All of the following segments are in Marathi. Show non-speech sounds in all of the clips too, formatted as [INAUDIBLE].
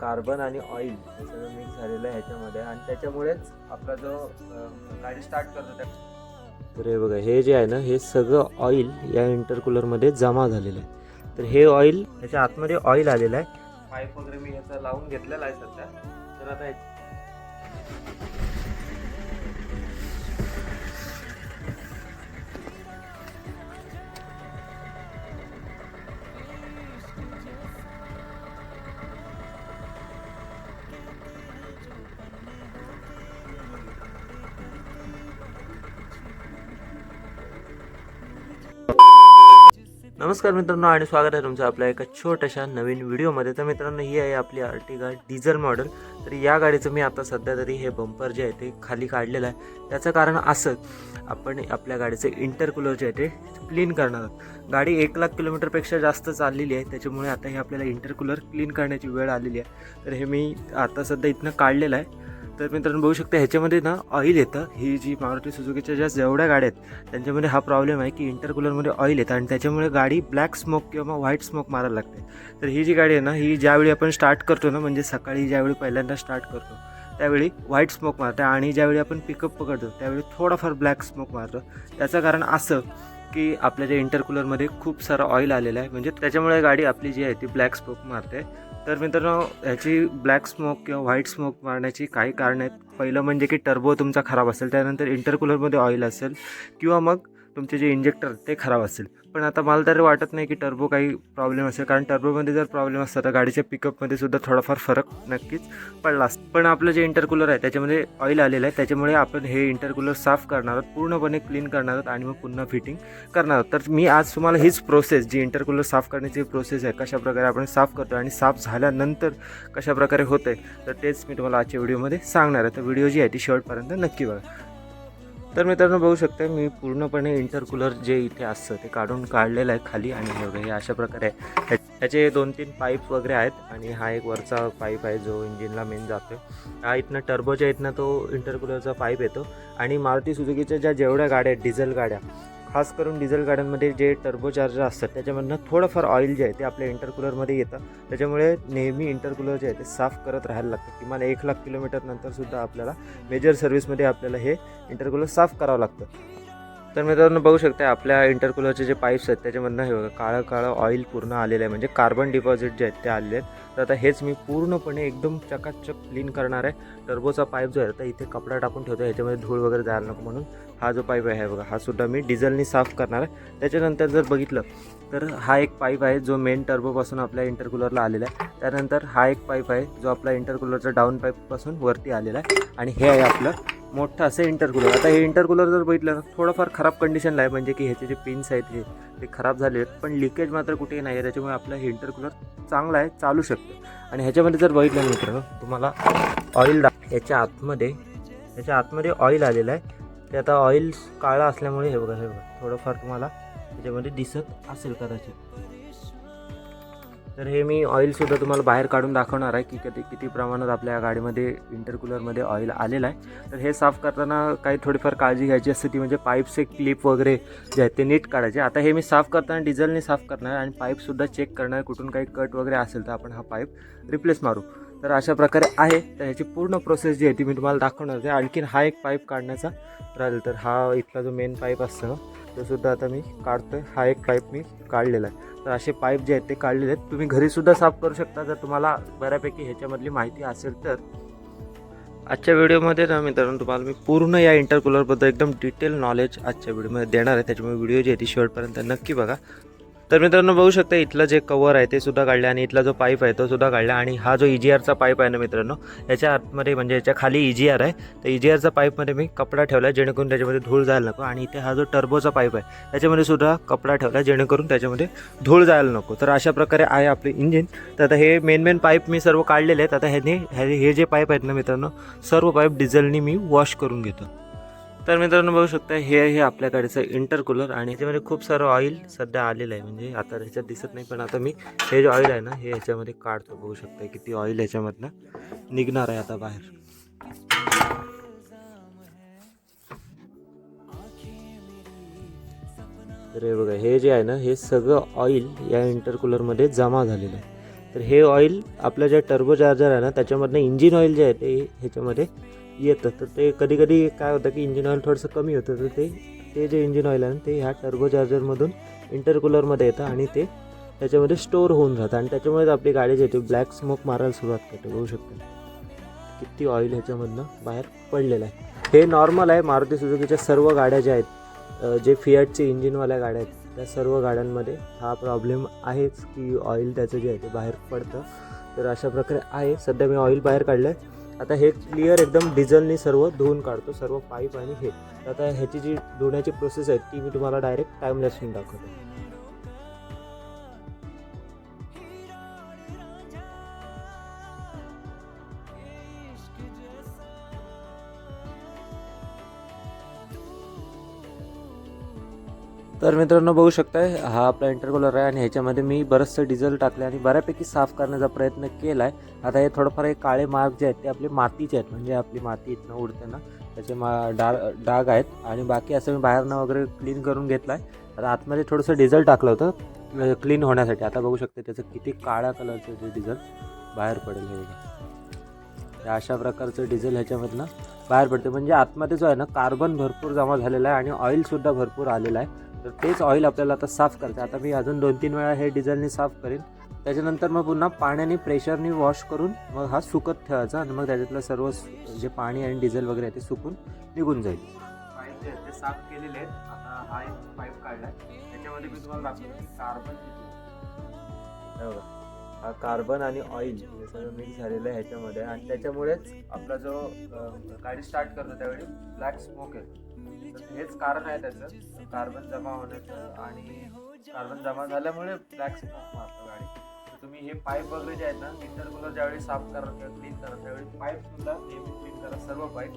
कार्बन आणि ऑइल हे सगळं मिक्स झालेलं आहे ह्याच्यामध्ये. आणि त्याच्यामुळेच आपला जो गाडी स्टार्ट करतो त्या तर हे बघा हे जे आहे ना हे सगळं ऑइल या इंटरकूलरमध्ये जमा झालेलं आहे. तर हे ऑइल ह्याच्या आतमध्ये ऑइल आलेलं आहे. पाईप वगैरे मी याचा लावून घेतलेला आहे सध्या. तर आता नमस्कार मित्रांनो आणि स्वागत आहे तुमचं आपल्या एका छोट्याशा नवीन व्हिडिओमध्ये. तर मित्रांनो ही आहे आपली अर्टिगा डिझेल मॉडेल. तर या गाडीचं मी आता सध्या तरी हे बंपर जे आहे ते खाली काढलेलं आहे. त्याचं कारण असं आपण आपल्या गाडीचं इंटरकूलर जे आहे ते क्लीन करणार आहोत. गाडी एक लाख किलोमीटरपेक्षा जास्त चाललेली आहे. त्याच्यामुळे आता हे आपल्याला इंटरकूलर क्लीन करण्याची वेळ आलेली आहे. तर हे मी आता सध्या इथनं काढलेलं आहे. तर मित्रांनो बघू शकता ह्याच्यामध्ये ना ऑइल येतं. ही जी मारुती सुझुकीच्या ज्या जेवढ्या गाड्या आहेत त्यांच्यामध्ये हा प्रॉब्लेम आहे की इंटरकूलरमध्ये ऑइल येतं. आणि त्याच्यामुळे गाडी ब्लॅक स्मोक किंवा व्हाईट स्मोक मारायला लागते. तर ही जी गाडी आहे ना ही ज्यावेळी आपण स्टार्ट करतो ना म्हणजे सकाळी ज्यावेळी पहिल्यांदा स्टार्ट करतो त्यावेळी व्हाईट स्मोक मारते. आणि ज्यावेळी आपण पिकअप पकडतो त्यावेळी थोडाफार ब्लॅक स्मोक मारतो. त्याचं कारण असं की आपल्या ज्या इंटरकूलरमध्ये खूप सारा ऑइल आलेला आहे. म्हणजे त्याच्यामुळे गाडी आपली जी आहे ती ब्लॅक स्मोक मारते. तर मित्रांनो ह्याची ब्लॅक स्मोक किंवा व्हाईट स्मोक मारण्याची काही कारणं आहेत. पहिलं म्हणजे की टर्बो तुमचा खराब असेल त्यानंतर इंटरकूलरमध्ये ऑइल असेल किंवा मग तुमचे जे इंजेक्टर ते खराब असेल पण आता मला तरी वाटत नाही की टर्बो काही प्रॉब्लेम असेल. कारण टर्बोमध्ये जर प्रॉब्लेम असता तर गाडीच्या पिकअपमध्ये सुद्धा थोडाफार फरक नक्कीच पडला असतो. पण आपलं जे इंटरकूलर आहे त्याच्यामध्ये ऑइल आलेलं आहे. त्याच्यामुळे आपण हे इंटरकूलर साफ करणार आहोत. पूर्णपणे क्लीन करणार आहोत आणि मग पुन्हा फिटिंग करणार आहोत. तर मी आज तुम्हाला हीच प्रोसेस जी इंटरकूलर साफ करण्याची प्रोसेस आहे कशाप्रकारे आपण साफ करतो आणि साफ झाल्यानंतर कशाप्रकारे होत होतं आहे तर तेच मी तुम्हाला आजच्या व्हिडिओमध्ये सांगणार आहे. तर व्हिडिओ जी आहे ती शेवटपर्यंत नक्की बघा. तर मित्रांनो बघू शकता मी पूर्णपणे इंटरकूलर जे इथे असतं ते काढून काढलेलं आहे खाली आणि हे बघा हे अशा प्रकारे आहे. ह्या- ह्याचे दोन तीन पाईप वगैरे आहेत आणि हा एक वरचा पाईप आहे जो इंजिनला मेन जातो हा इथनं टर्बोच्या इथनं तो इंटरकूलरचा पाईप येतो आणि मारुती सुजुकीच्या ज्या जेवढ्या गाड्या आहेत डिझेल गाड्या खास करून डिझेल गाड्यांमध्ये जे टर्बोचार्जर असतात त्याच्यामधनं थोडंफार ऑइल जे आहे ते आपल्या इंटरकूलरमध्ये येतं. त्याच्यामुळे नेहमी इंटरकूलर जे आहे ते साफ करत राहायला लागतं. किमान एक लाख किलोमीटरनंतरसुद्धा आपल्याला मेजर सर्व्हिसमध्ये आपल्याला हे इंटरकूलर साफ करावं लागतं. तर मित्रांनो बघू शकता आपल्या इंटरकूलरचे जे पाईप्स आहेत त्याच्यामधनं हे बघा काळं काळं ऑइल पूर्ण आलेलं आहे. म्हणजे कार्बन डिपॉझिट जे आहेत ते आलेले आहेत. तर आता हेच मी पूर्णपणे एकदम चकाचक क्लीन करणार आहे. टर्बोचा पाईप जो आहे तर इथे कपडा टाकून ठेवतो ह्याच्यामध्ये धूळ वगैरे जायला नको म्हणून. हा जो पाईप आहे बघा हा सुद्धा मी डिझेलनी साफ करणार आहे. त्याच्यानंतर जर बघितलं तर हा एक पाईप आहे जो मेन टर्बोपासून आपल्या इंटरकूलरला आलेला आहे. त्यानंतर हा एक पाईप आहे जो आपला इंटरकूलरचा डाऊन पाईपपासून वरती आलेला आहे. आणि हे आहे आपलं मोठं असं इंटरकूलर आता हे इंटरकूलर जर बघितलं ना थोडंफार खराब कंडिशनला आहे म्हणजे की ह्याचे जे पिन्स आहेत हे ते खराब झाले आहेत. पण लिकेज मात्र कुठेही नाही आहे त्याच्यामुळे आपलं हे इंटरकूलर चांगलं आहे चालू शकतं. आणि ह्याच्यामध्ये जर बघितलं मित्र मित्रांनो तुम्हाला ऑइल याच्या आतमध्ये याच्या आतमध्ये ऑइल आलेलं आहे. ते आता ऑइल काळं असल्यामुळे हे बघा हे बघा. थोडंफार तुम्हाला त्याच्यामध्ये दिसत असेल कदाचित. तर हे मी ऑइलसुद्धा तुम्हाला बाहेर काढून दाखवणार आहे की कधी किती प्रमाणात आपल्या गाडीमध्ये इंटरकूलरमध्ये ऑइल आलेलं आहे. तर हे साफ करताना काही थोडीफार काळजी घ्यायची असते ती म्हणजे पाईपचे क्लिप वगैरे जे आहेत ते नीट काढायचे. आता हे मी साफ करताना डिझेलने साफ करणार आहे आणि पाईपसुद्धा चेक करणार कुठून काही कट वगैरे असेल तर आपण हा पाईप रिप्लेस मारू. तर अशा प्रकारे आहे. तर ह्याची पूर्ण प्रोसेस जी आहे ती मी तुम्हाला दाखवणार आहे. आणखीन हा एक पाईप काढण्याचा राहील. तर हा इथला जो मेन पाईप असतो तोसुद्धा तो सुद्धा आता मी काढतोय. हा एक पाईप मी काढलेला आहे. तर असे पाईप जे आहेत ते काढलेले आहेत. तुम्ही घरीसुद्धा साफ करू शकता जर तुम्हाला बऱ्यापैकी ह्याच्यामधली माहिती असेल तर. आजच्या व्हिडिओमध्ये ना मित्रांनो तुम्हाला मी पूर्ण या इंटरकूलरबद्दल एकदम डिटेल नॉलेज आजच्या व्हिडिओमध्ये देणार आहे. त्याच्यामुळे व्हिडिओ जे आहे ती शेवटपर्यंत नक्की बघा. तर मित्रांनो बघू शकता इथलं जे कवर आहे ते सुद्धा काढलं आणि इथला जो पाईप आहे तो सुद्धा काढला आणि हा जो ई जी आरचा पाईप आहे ना मित्रांनो याच्या आतमध्ये म्हणजे याच्या खाली ई जी आर आहे. तर ई जी आरचा पाईपमध्ये मी कपडा ठेवला जेणेकरून त्याच्यामध्ये धूळ जायला नको आणि इथे हा जो टर्बोचा पाईप आहे त्याच्यामध्ये सुद्धा कपडा ठेवला जेणेकरून त्याच्यामध्ये धूळ जायला नको. तर अशा प्रकारे आहे आपले इंजिन तर आता हे मेन मेन पाईप मी सर्व काढलेले आहेत. आता ह्याने हे जे पाईप आहेत ना मित्रांनो सर्व पाईप डिझेलनी मी वॉश करून घेतो. तर मित्रांनो बघू शकता हे आहे आपल्याकडचं इंटरकूलर आणि याच्यामध्ये खूप सारं ऑइल सध्या आलेलं आहे. म्हणजे आता ह्याच्यात दिसत नाही पण आता मी हे जे ऑइल आहे ना हे ह्याच्यामध्ये काढतो. बघू शकता किती ऑइल ह्याच्यामधनं निघणार आहे आता बाहेर. तर हे बघा हे जे आहे ना हे सगळं ऑइल या इंटरकूलरमध्ये जमा झालेलं आहे. तर हे ऑइल आपलं जे टर्बो चार्जर आहे ना त्याच्यामधनं इंजिन ऑइल जे आहे ते ह्याच्यामध्ये येतं. तर ते कधी कधी काय होतं की इंजिन ऑइल थोडंसं कमी होतं. तर ते ते जे इंजिन ऑइल आहे ना ते ह्या टर्बो चार्जरमधून इंटरकूलरमध्ये येतं आणि ते त्याच्यामध्ये स्टोअर होऊन जातं. आणि त्याच्यामुळेच आपली गाडी जी ती ब्लॅक स्मोक मारायला सुरुवात करते. बघू शकते. किती ऑइल ह्याच्यामधनं बाहेर पडलेलं आहे. हे नॉर्मल आहे. मारुती सुजुकीच्या सर्व गाड्या ज्या आहेत जे फियाटचे इंजिनवाल्या गाड्या आहेत त्या सर्व गाड्यांमध्ये हा प्रॉब्लेम आहेच की ऑइल त्याचं जे आहे ते बाहेर पडतं. तर अशा प्रकारे आहे. सध्या मी ऑइल बाहेर काढलं आहे आता हे क्लिअर एकदम डिझेलनी सर्व धुवून काढतो सर्व पाईप आणि हे. आता ह्याची जी धुण्याची प्रोसेस आहे ती मी तुम्हाला डायरेक्ट टाईम लेसून दाखवतो. तर मित्रांनो बघू शकताय हा आपला इंटरकूलर आहे आणि ह्याच्यामध्ये मी बरंचसं डिझेल टाकले आणि बऱ्यापैकी साफ करण्याचा प्रयत्न केला आहे आता हे थोडंफार हे काळे मार्ग जे आहेत ते आपले मातीचे आहेत म्हणजे आपली माती इथनं उडते ना त्याचे मा डाग डाग आहेत आणि बाकी असं मी बाहेरनं वगैरे क्लीन करून घेतला आहे आता आतमध्ये थोडंसं डिझेल टाकलं होतं क्लीन होण्यासाठी. आता बघू शकते त्याचं किती काळ्या कलरचं जे डिझेल बाहेर पडेल हे अशा प्रकारचं डिझेल ह्याच्यामधनं बाहेर पडते म्हणजे आतमध्ये जो आहे ना कार्बन भरपूर जमा झालेला आहे आणि ऑइलसुद्धा भरपूर आलेला आहे. तर तेच ऑइल आपल्याला आता साफ करायचं आता मी अजून दोन तीन वेळा हे डिझेलने साफ करेन. त्याच्यानंतर मग पुन्हा पाण्याने प्रेशरने वॉश करून मग हा सुकत ठेवायचा आणि मग त्याच्यातलं सर्व जे पाणी आणि डिझेल वगैरे आहे ते सुकून निघून जाईल. पाईप जे आहेत ते साफ केलेले आहेत. आता हा एक पाईप काढलाय. त्याच्यामध्ये मी तुम्हाला दाखवतो की कार्बन किती बघा. हा कार्बन आणि ऑइल हे सगळं मिक्स झालेलं आहे ह्याच्यामध्ये. आणि त्याच्यामुळेच आपला जो गाडी स्टार्ट करतो त्यावेळी ब्लॅक स्मोक आहे हेच कारण आहे त्याचं. कार्बन जमा होण्याचं आणि कार्बन जमा झाल्यामुळे ब्लॅक स्मोक मारतो गाडी. तुम्ही हे पाईप वगैरे जे आहेत ना इंटरकूलर ज्यावेळी साफ करा किंवा क्लीन करा त्यावेळी पाईप सुद्धा नेहमी क्लीन करा. सर्व पाईप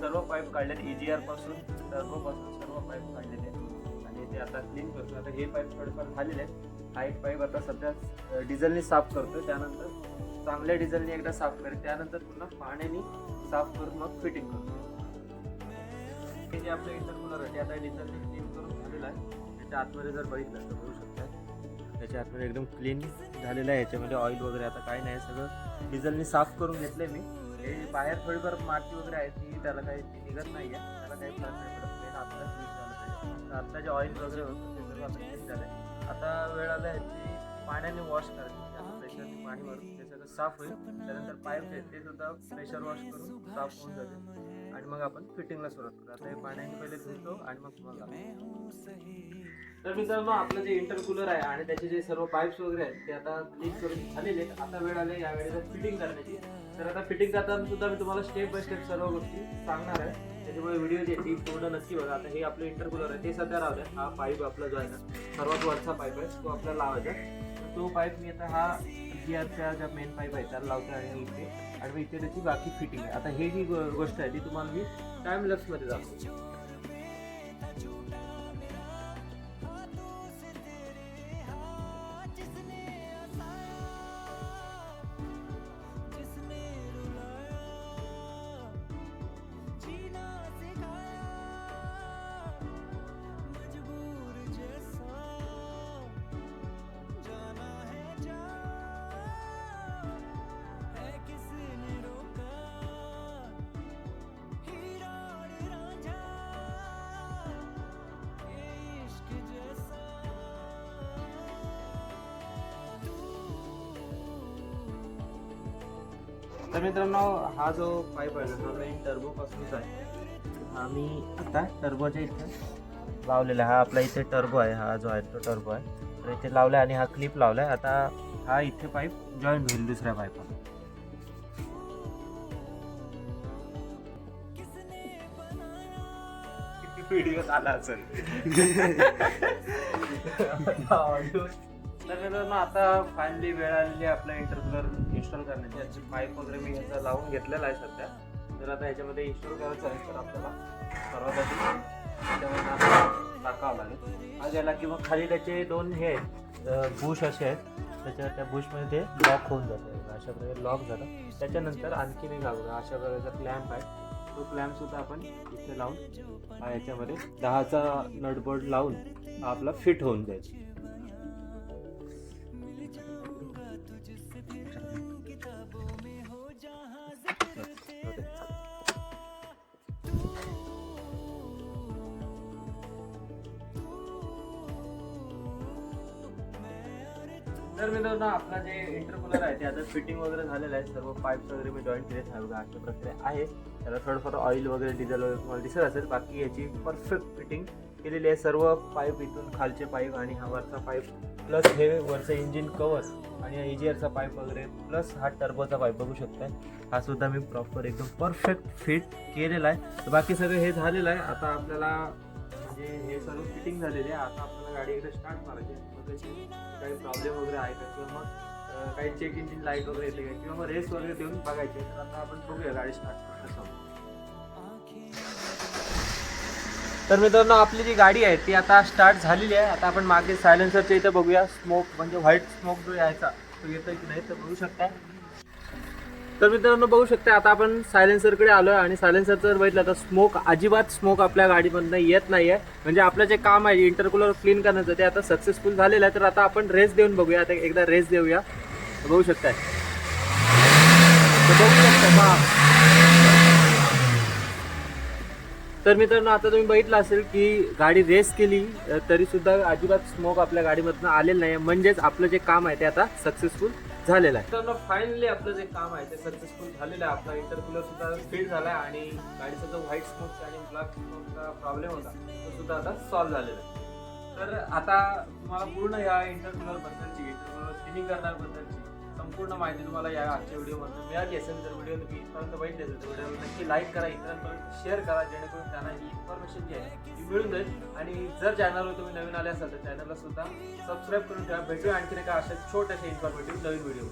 सर्व पाईप काढलेले ई आरपासून टर्बो पासून सर्व पाईप काढलेले आहेत. आणि ते आता क्लीन करतो आता हे पाईप थोडेफार झालेले आहेत. हा एक पाईप आता सध्या डिझेलने साफ करतो त्यानंतर चांगल्या डिझेलने एकदा साफ करेल. त्यानंतर पुन्हा पाण्याने साफ करून मग फिटिंग करतो जे आपलं इंटरकूलर आहे ते आता डिझेलने क्लीन करून झालेलं आहे. त्याच्या आतमध्ये जर बघितलं तर बघू शकता. त्याच्या आतमध्ये एकदम क्लीन झालेलं आहे. याच्यामध्ये ऑइल वगैरे आता काही नाही. सगळं डिझेलने साफ करून घेतले मी. हे बाहेर थोडीफार माती वगैरे आहे ती त्याला काही ती निघत नाही आहे त्याला काही फरक नाही पडत. मेन आपलं क्लीन झालं पाहिजे आता जे ऑइल वगैरे होतं ते सगळं आता क्लीन झालं आहे आता वेळ आला आहे ती पाण्याने वॉश करायची. प्रेशरने पाणी भरून ते सगळं साफ होईल. त्यानंतर पाईप आहेत ते सुद्धा प्रेशर वॉश करून साफ होऊन जाते. आणि मग आपण फिटिंगला सुरुवात करू. आता हे पाण्याने पहिले धुतो आणि मग तुम्हाला तर मित्रांनो आपलं जे इंटरकूलर आहे आणि त्याचे जे सर्व पाईप्स वगैरे आहेत ते आता क्लीन करून झालेले आहेत. आता वेळ आले या वेळेला फिटिंग करण्याची. तर आता फिटिंग करताना सुद्धा मी तुम्हाला स्टेप बाय स्टेप सर्व गोष्टी सांगणार आहे. त्याच्यामुळे व्हिडिओ जे ती पूर्ण नक्की बघा. आता हे आपलं इंटरकूलर आहे ते सध्या राहू द्या. हा पाईप आपला जो आहे ना सर्वात वरचा पाईप आहे तो आपल्याला लावायचा तो पाईप मी आता हा गिअरच्या ज्या मेन पाईप आहे त्याला लावतो आणि इथे. आणि मग इथे त्याची बाकी फिटिंग आहे. आता हे जी गोष्ट आहे ती तुम्हाला मी टाइममध्ये दाखवतो. तर मित्रांनो हा जो पाईप आहे ना हा मेन टर्बो पासूनच आहे. हा मी आता टर्बोच्या इथे लावलेला आहे. हा आपला इथे टर्बो आहे. हा जो आहे तो टर्बो आहे. तर इथे लावला आणि हा क्लिप लावला आहे आता हा इथे पाईप जॉईंट होईल दुसऱ्या पाईपाला व्हिडिओ आला असेल. [LAUGHS] तर मित्रांनो आता फायनली वेळ आलेली आहे आपला इंटरकूलर इन्स्टॉल करण्याची. याची पाईप वगैरे मी लावून घेतलेला आहे सध्या. तर आता याच्यामध्ये इन्स्टॉल करायचं आहे तर आपल्याला सर्वात आधी त्याच्यामध्ये टाकावं लागेल. हा गेला की मग खाली त्याचे दोन हे आहेत बुश असे आहेत. त्याच्या त्या बुशमध्ये ते लॉक होऊन जातं. अशा प्रकारे लॉक झालं. त्याच्यानंतर आणखीन एक लागलं अशा प्रकारचा क्लॅम्प आहे. तो क्लॅम्प सुद्धा आपण इथे लावून याच्यामध्ये दहाचा नटबोर्ड लावून आपला फिट होऊन जाईल. तर मित्रांनो आपला जे इंटरकूलर आहे ते आता फिटिंग वगैरे झालेलं आहे. सर्व पाईप्स वगैरे मी जॉईन केले आहे बघा अशा प्रकारे आहे. त्याला थोडंफार ऑइल वगैरे डिझेल वगैरे तुम्हाला दिसत असेल. बाकी याची परफेक्ट फिटिंग केलेली आहे. सर्व पाईप इथून खालचे पाईप आणि हा वरचा पाईप प्लस हे वरचं इंजिन कवर आणि हा इजिअरचा पाईप वगैरे प्लस हा टर्बोचा पाईप बघू शकताय. हा सुद्धा मी प्रॉपर एकदम परफेक्ट फिट केलेला आहे. तर बाकी सगळं हे झालेलं आहे. आता आपल्याला म्हणजे हे सर्व फिटिंग झालेले आहे आता आपल्याला गाडी एकदा स्टार्ट मारायची आहे. त्याचे काही प्रॉब्लेम वगैरे आहे का? किंवा मग काही चेक इंजिन लाइट वगैरे येते का? किंवा मग रेस वगैरे देऊन बघायचे. तर आता आपण बघूया गाडी स्टार्ट कसं तर मित्रांनो आपली जी गाडी आहे ती आता स्टार्ट झालेली आहे. आता आपण मागे सायलेन्सरच्या इथे बघूया. स्मोक म्हणजे व्हाईट स्मोक जो यायचा तो येतोय की नाही तर बघू शकता तर मित्रांनो बघू शकता आता आपण सायलेन्सरकडे आलो आहे आणि सायलेन्सरचं जर बघितलं तर स्मोक अजिबात स्मोक आपल्या गाडीमधनं येत नाही आहे म्हणजे आपलं जे काम आहे इंटरकुलर क्लीन करण्याचं ते आता सक्सेसफुल झालेलं आहे. तर आता आपण रेस देऊन बघूया. आता एकदा रेस देऊया. बघू शकताय. बघू शकता तर मित्रांनो आता तुम्ही बघितलं असेल की गाडी रेस केली तरी सुद्धा अजिबात स्मोक आपल्या गाडीमधनं आलेलं नाही म्हणजेच आपलं जे काम आहे ते आता सक्सेसफुल झालेलं आहे. तर फायनली आपलं जे काम आहे ते सक्सेसफुल झालेलं आहे. आपला इंटरकुलर सुद्धा फिट झाला आहे आणि गाडीचा जो व्हाईट स्मोक आणि ब्लॅक स्मोकचा प्रॉब्लेम होता तो सुद्धा आता सॉल्व्ह झालेला आहे. तर आता तुम्हाला पूर्ण या इंटरकुलर बद्दलची इंटरक्युलर क्लिनिंग बद्दलची संपूर्ण माहिती तुम्हाला या आजच्या व्हिडिओमध्ये मिळाली असेल तर व्हिडिओ तुम्ही इथपर्यंत बघितले असेल तर व्हिडिओ नक्की लाईक करा इतरांपर्यंत शेअर करा जेणेकरून त्यांना ही इन्फॉर्मेशन जी आहे ती मिळून जाईल. आणि जर चॅनलवर तुम्ही नवीन आले असाल तर चॅनलला सुद्धा सबस्क्राईब करून ठेवा. भेटूया आणखीन एका अशा छोट्याशा इन्फॉर्मेटिव्ह नवीन व्हिडिओ